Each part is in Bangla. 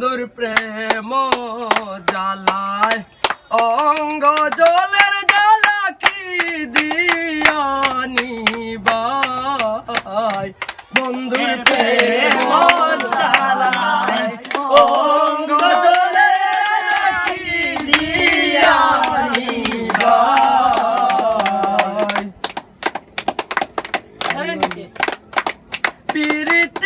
তোর প্রেম জ্বালায় অঙ্গ জলের জ্বালা কি দিয়ানি বাই বন্ধুর প্রেম জ্বালায় অঙ্গ জলের জ্বালা কি প্রীতি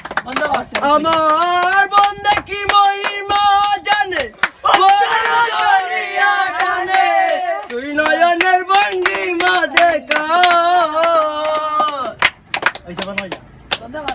আমার বন্ধে কি মহিমা জানে? টানে। তুই নয়নের মাঝে দেখা